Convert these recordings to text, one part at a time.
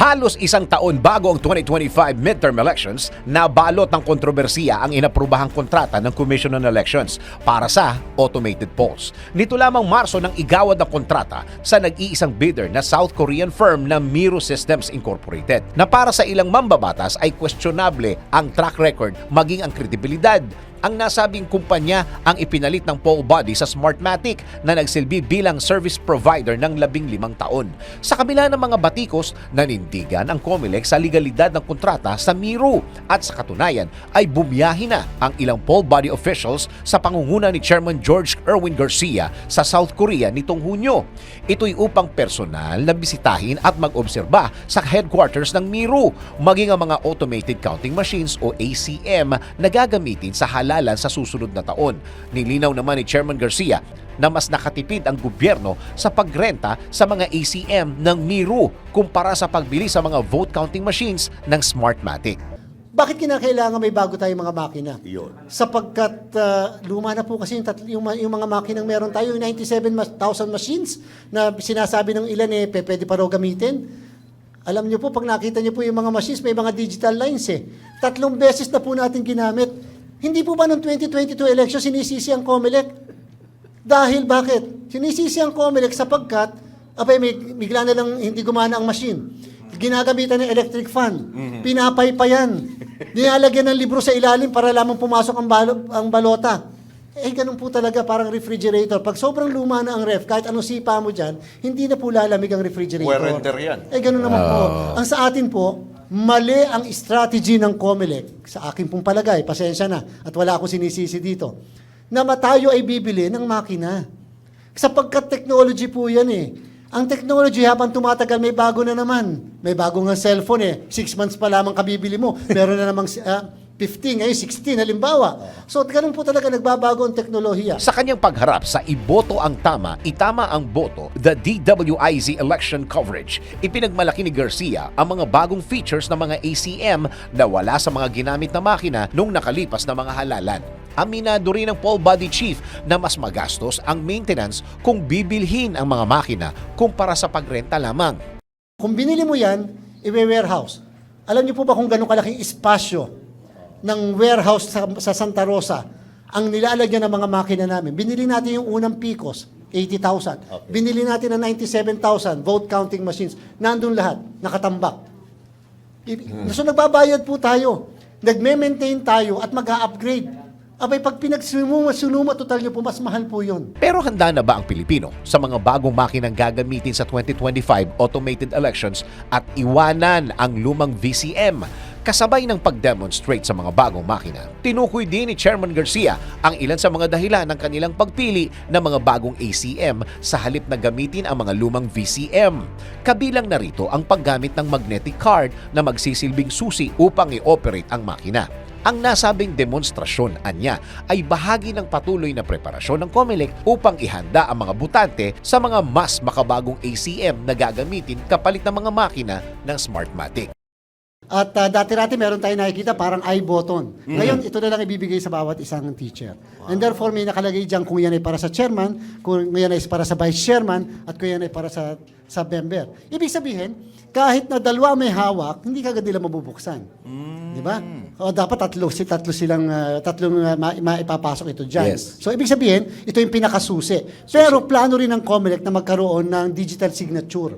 Halos isang taon bago ang 2025 midterm elections, nabalot ng kontrobersiya ang inaprubahang kontrata ng Commission on Elections para sa automated polls. Nito lamang Marso nang igawad ang kontrata sa nag-iisang bidder na South Korean firm na Miro Systems Incorporated na para sa ilang mambabatas ay questionable ang track record maging ang kredibilidad ang nasabing kumpanya ang ipinalit ng poll body sa Smartmatic na nagsilbi bilang service provider ng labing limang taon. Sa kabila ng mga batikos, nanindigan ang COMELEC sa legalidad ng kontrata sa Miro at sa katunayan ay bumiyahi na ang ilang poll body officials sa pangunguna ni Chairman George Erwin Garcia sa South Korea nitong Hunyo. Ito'y upang personal na bisitahin at mag-obserba sa headquarters ng Miro, maging ang mga automated counting machines o ACM na gagamitin sa halalan sa susunod na taon. Nilinaw naman ni Chairman Garcia na mas nakatipid ang gobyerno sa pagrenta sa mga ACM ng Miro kumpara sa pagbili sa mga vote counting machines ng Smartmatic. Bakit kinakailangan may bago tayong mga makina? Yun. Sapagkat ah, luma na po kasi yung, tat- yung, yung mga makinang meron tayo, yung 97,000 machines na sinasabi ng ilan eh, pwede pa raw gamitin. Alam niyo po, pag nakita niyo po yung mga machines, may mga digital lines eh. Tatlong beses na po natin ginamit. Hindi po ba ng 2022 election sinisisi ang COMELEC? Dahil bakit? Sinisisi ang COMELEC sapagkat, abay, may, bigla na lang hindi gumana ang machine. Ginagamitan ng electric fan. Pinapaypayan. Nilalagyan ng libro sa ilalim para lamang pumasok ang, balo, ang balota. Eh, ganun po talaga, parang refrigerator. Pag sobrang luma na ang ref, kahit anong sipa mo dyan, hindi na po lalamig ang refrigerator. Wear and tear yan. Eh, ganun naman po. Ang sa atin po, mali ang strategy ng COMELEC. Sa akin pong palagay, pasensya na, at wala akong sinisisi dito, na matayo ay bibili ng makina. Sapagkat technology po yan eh. Ang technology habang tumatagal may bago na naman. May bago nga cellphone eh. Six months pa lamang kabibili mo. Meron na namang ah, 15, ngayon 16 halimbawa. So ganun po talaga nagbabago ang teknolohiya. Sa kanyang pagharap sa iboto ang tama, itama ang boto, the DWIZ election coverage, ipinagmalaki ni Garcia ang mga bagong features ng mga ACM na wala sa mga ginamit na makina nung nakalipas na mga halalan. Aminado rin ng poll body chief na mas magastos ang maintenance kung bibilhin ang mga makina kumpara sa pagrenta lamang. Kung binili mo yan, i-warehouse. Alam niyo po ba kung gano'ng kalaking espasyo ng warehouse sa, sa Santa Rosa ang nilalagyan ng mga makina namin? Binili natin yung unang Picos, 80,000. Binili natin ang 97,000 vote counting machines. Nandun lahat, nakatambak. I- So nagbabayad po tayo. Nagme-maintain tayo at mag-upgrade. Abay, pag pinagsunuma, sunuma, total nyo po, mas mahal po yun. Pero handa na ba ang Pilipino sa mga bagong makinang gagamitin sa 2025 automated elections at iwanan ang lumang VCM? Kasabay ng pag-demonstrate sa mga bagong makina, tinukoy din ni Chairman Garcia ang ilan sa mga dahilan ng kanilang pagpili ng mga bagong ACM sa halip na gamitin ang mga lumang VCM. Kabilang na rito ang paggamit ng magnetic card na magsisilbing susi upang i-operate ang makina. Ang nasabing demonstrasyon anya ay bahagi ng patuloy na preparasyon ng COMELEC upang ihanda ang mga butante sa mga mas makabagong ACM na gagamitin kapalit ng mga makina ng Smartmatic. At uh, dati-dati meron tayo nakikita parang I button. Ngayon, ito na lang ibibigay sa bawat isang teacher. And therefore, may nakalagay dyan kung yan ay para sa chairman, kung yan ay para sa vice chairman, at kung yan ay para sa, sa member. Ibig sabihin, kahit na dalawa may hawak, hindi kagad nila mabubuksan. Di ba? O dapat tatlo, si tatlo silang uh, tatlong uh, ma- maipapasok ito diyan. Yes. So ibig sabihin, ito yung pinakasusi. Pero plano rin ng COMELEC na magkaroon ng digital signature.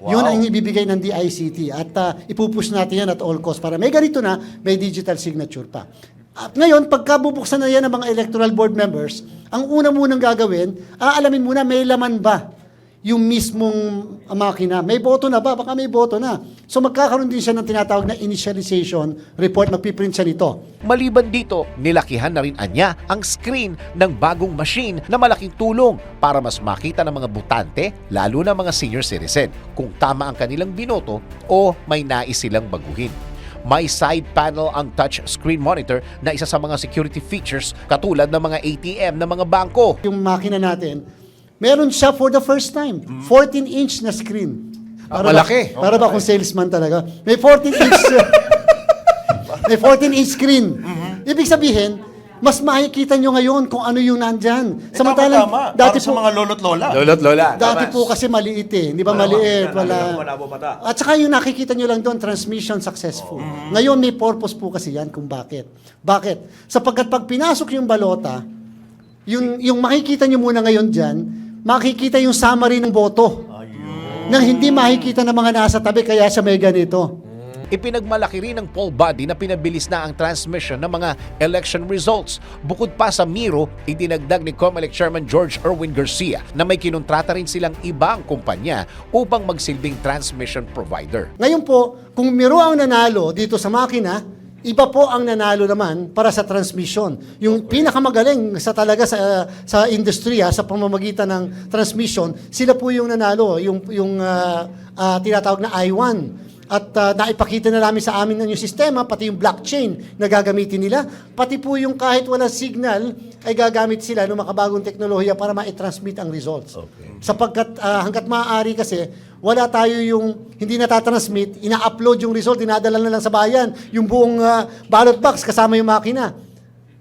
Yun ang ibibigay ng DICT at uh, ipupush natin yan at all cost para may ganito na, may digital signature pa. At ngayon, pagka bubuksan na yan ng mga electoral board members, ang una munang gagawin, aalamin muna may laman ba yung mismong makina. May boto na ba? Baka may boto na. So magkakaroon din siya ng tinatawag na initialization report. Magpiprint siya nito. Maliban dito, nilakihan na rin anya ang screen ng bagong machine na malaking tulong para mas makita ng mga butante, lalo na mga senior citizen, kung tama ang kanilang binoto o may nais silang baguhin. May side panel ang touch screen monitor na isa sa mga security features katulad ng mga ATM ng mga bangko. Yung makina natin, Meron siya for the first time, 14-inch na screen. Ah, malaki. Ba, para ba akong salesman talaga? May 14-inch may 14-inch screen. Ibig sabihin, mas makikita nyo ngayon kung ano yung nandyan. Samantalang, tama, dati Para sa po, mga lolo't lola. Lolo't lola. dati po kasi maliit eh. Di ba maliit? Wala. Malabo mata. At saka yung nakikita nyo lang doon, transmission successful. Ngayon may purpose po kasi yan kung bakit. Bakit? Sapagkat pag pinasok yung balota, yung, yung makikita nyo muna ngayon dyan, makikita yung summary ng boto. Nang hindi makikita ng mga nasa tabi, kaya siya may ganito. Ipinagmalaki rin ng poll body na pinabilis na ang transmission ng mga election results. Bukod pa sa Miro, idinagdag ni COMELEC Chairman George Erwin Garcia na may kinontrata rin silang ibang kumpanya upang magsilbing transmission provider. Ngayon po, kung miro ang nanalo dito sa makina, iba po ang nanalo naman para sa transmission. Yung pinakamagaling sa talaga sa sa industriya sa pamamagitan ng transmission, sila po yung nanalo, yung yung ah, ah, tinatawag na I1. At ah, naipakita na namin sa amin ng yung sistema, pati yung blockchain na gagamitin nila, pati po yung kahit walang signal, ay gagamit sila ng makabagong teknolohiya para ma-transmit ang results. Sapagkat ah, hanggat maaari kasi, wala tayo yung hindi natatransmit, ina-upload yung result, dinadala na lang sa bayan, yung buong ah, ballot box kasama yung makina.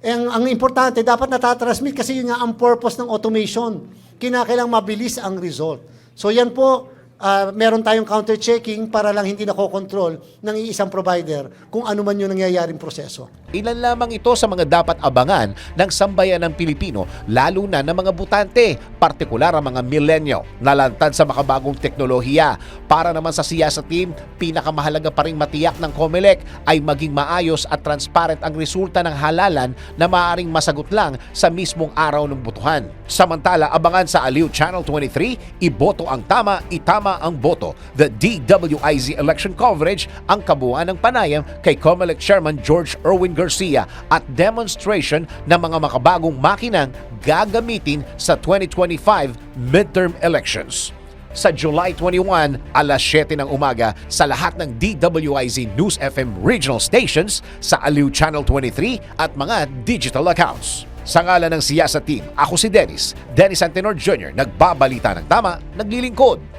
Eh, ang, ang importante, dapat natatransmit kasi yun nga ang purpose ng automation. Kinakailang mabilis ang result. So yan po, ah, meron tayong counter-checking para lang hindi nakokontrol ng iisang provider kung ano man yung nangyayaring proseso. Ilan lamang ito sa mga dapat abangan ng sambayan ng Pilipino, lalo na ng mga butante, partikular ang mga millennial na lantad sa makabagong teknolohiya. Para naman sa siyasa team, pinakamahalaga pa rin matiyak ng COMELEC ay maging maayos at transparent ang resulta ng halalan na maaaring masagot lang sa mismong araw ng butuhan. Samantala, abangan sa Aliw Channel 23, iboto ang tama, itama ang boto. The DWIZ election coverage ang kabuuan ng panayam kay COMELEC Chairman George Erwin Garcia at demonstration ng mga makabagong makinang gagamitin sa 2025 midterm elections. Sa July 21, alas 7 ng umaga sa lahat ng DWIZ News FM regional stations sa Aliw Channel 23 at mga digital accounts. Sa ngalan ng siyasa team, ako si Dennis, Dennis Antenor Jr., nagbabalita ng tama, naglilingkod